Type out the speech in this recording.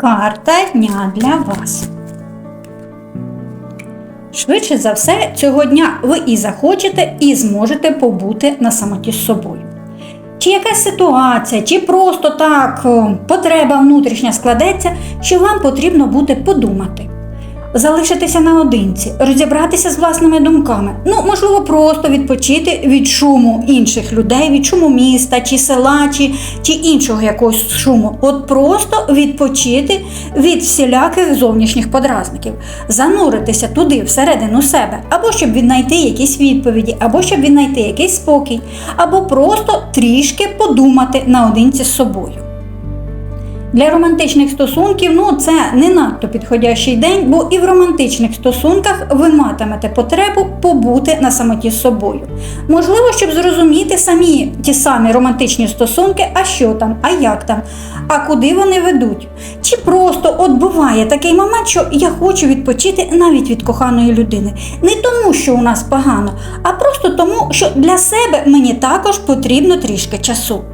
Карта дня для вас. Швидше за все, цього дня ви і захочете, і зможете побути на самоті з собою. Чи якась ситуація, чи просто так потреба внутрішня складеться, що вам потрібно буде подумати. Залишитися наодинці, розібратися з власними думками. Ну, можливо, просто відпочити від шуму інших людей, від шуму міста, чи села, чи, чи іншого якогось шуму. От просто відпочити від всіляких зовнішніх подразників, зануритися туди, всередину себе, або щоб віднайти якісь відповіді, або щоб віднайти якийсь спокій, або просто трішки подумати наодинці з собою. Для романтичних стосунків ну це не надто підходящий день, бо і в романтичних стосунках ви матимете потребу побути на самоті з собою. Можливо, щоб зрозуміти самі ті самі романтичні стосунки, а що там, а як там, а куди вони ведуть. Чи просто от буває такий момент, що я хочу відпочити навіть від коханої людини. Не тому, що у нас погано, а просто тому, що для себе мені також потрібно трішки часу.